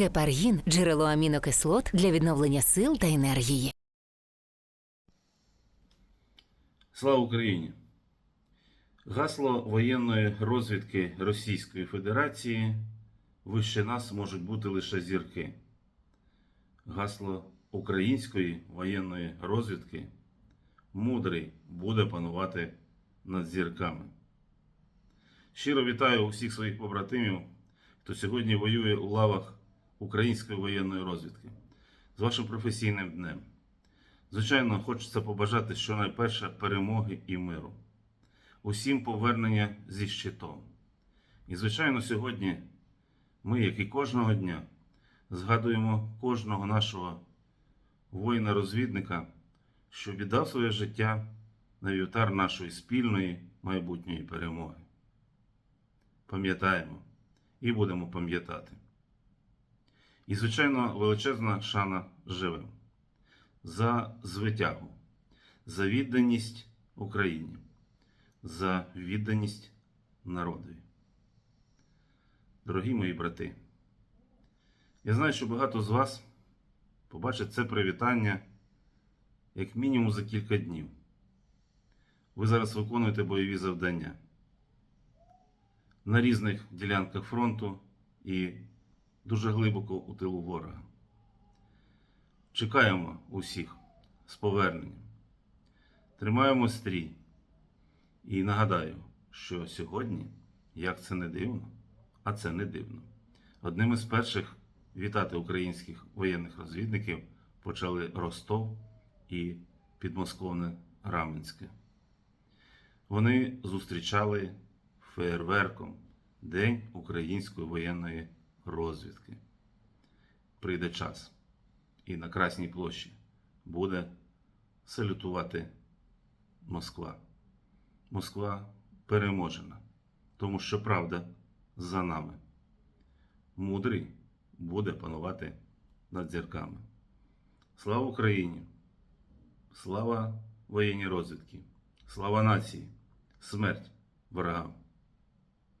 Гепаргін джерело амінокислот для відновлення сил та енергії. Слава Україні! Гасло воєнної розвідки Російської Федерації вище нас можуть бути лише зірки. Гасло української воєнної розвідки мудрий буде панувати над зірками. Щиро вітаю усіх своїх побратимів, хто сьогодні воює у лавах української воєнної розвідки з вашим професійним днем. Звичайно, хочеться побажати щонайперше перемоги і миру. Усім повернення зі щитом. І, звичайно, сьогодні ми, як і кожного дня, згадуємо кожного нашого воїна-розвідника, що віддав своє життя на вівтар нашої спільної майбутньої перемоги. Пам'ятаємо і будемо пам'ятати. І, звичайно, величезна шана живим за звитягу, за відданість Україні, за відданість народові. Дорогі мої брати, я знаю, що багато з вас побачать це привітання як мінімум за кілька днів. Ви зараз виконуєте бойові завдання на різних ділянках фронту і дуже глибоко у тилу ворога. Чекаємо усіх з поверненням. Тримаємо стрій. І нагадаю, що сьогодні, як це не дивно, а це не дивно. Одним із перших вітати українських воєнних розвідників почали Ростов і підмосковне Раменське. Вони зустрічали феєрверком День української воєнної розвідки. Прийде час і на Красній площі буде салютувати Москва. Москва переможена, тому що правда за нами. Мудрий буде панувати над зірками. Слава Україні! Слава воєнній розвідки! Слава нації! Смерть ворогам!